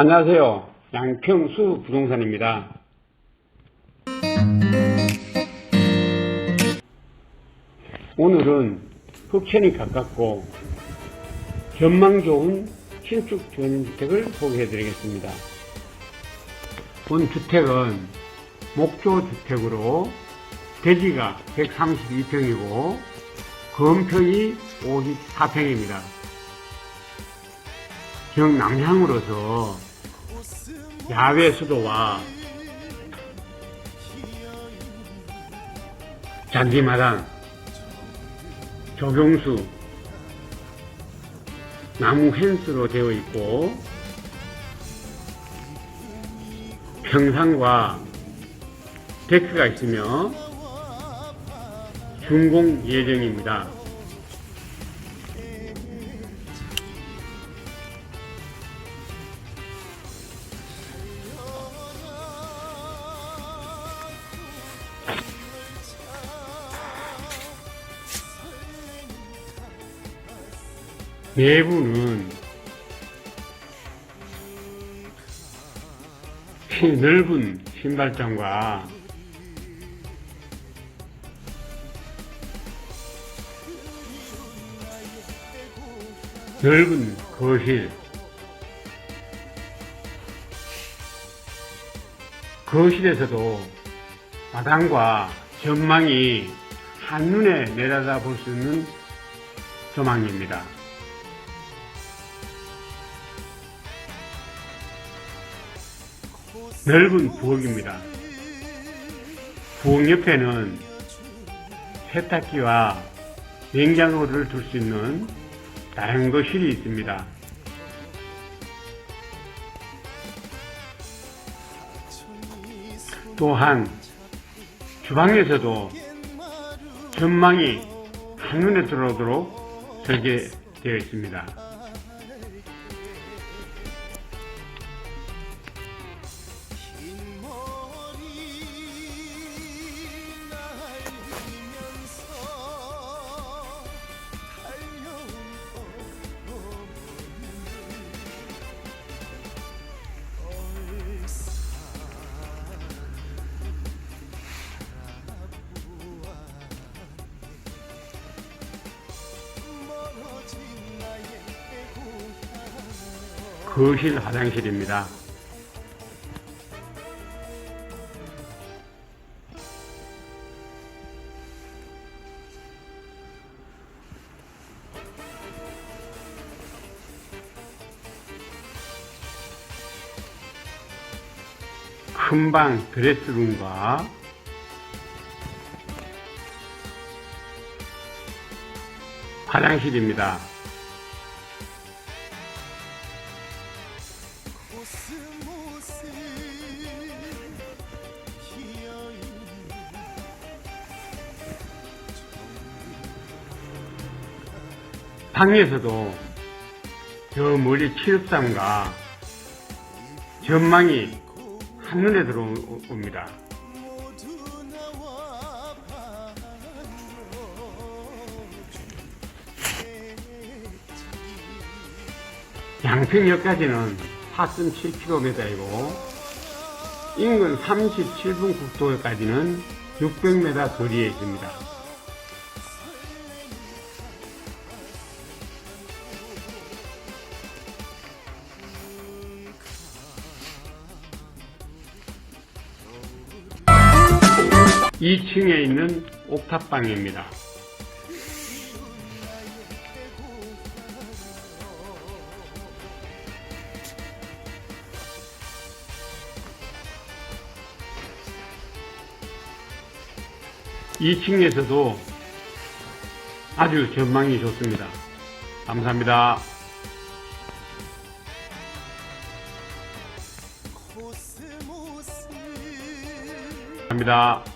안녕하세요. 양평수 부동산입니다. 오늘은 흑천이 가깝고 전망 좋은 신축 전주택을 소개해 드리겠습니다. 본 주택은 목조 주택으로 대지가 132평이고 건평이 54평입니다. 경남향으로서 야외 수도와 잔디마당, 조경수, 나무 펜스로 되어 있고 평상과 데크가 있으며 준공 예정입니다. 내부는 넓은 신발장과 넓은 거실, 거실에서도 마당과 전망이 한눈에 내려다 볼 수 있는 조망입니다. 넓은 부엌입니다. 부엌 옆에는 세탁기와 냉장고를 둘 수 있는 다양한 거실이 있습니다. 또한 주방에서도 전망이 한눈에 들어오도록 설계되어 있습니다. 거실 화장실입니다. 큰 방 드레스룸과 화장실입니다. 방에서도 저 멀리 칠흑산과 전망이 한눈에 들어옵니다. 양평역까지는 4.7km이고 인근 37분 국도까지는 600m 거리에 있습니다. 이층에 있는 옥탑방입니다. 이층에서도 아주 전망이 좋습니다. 감사합니다. 감사합니다.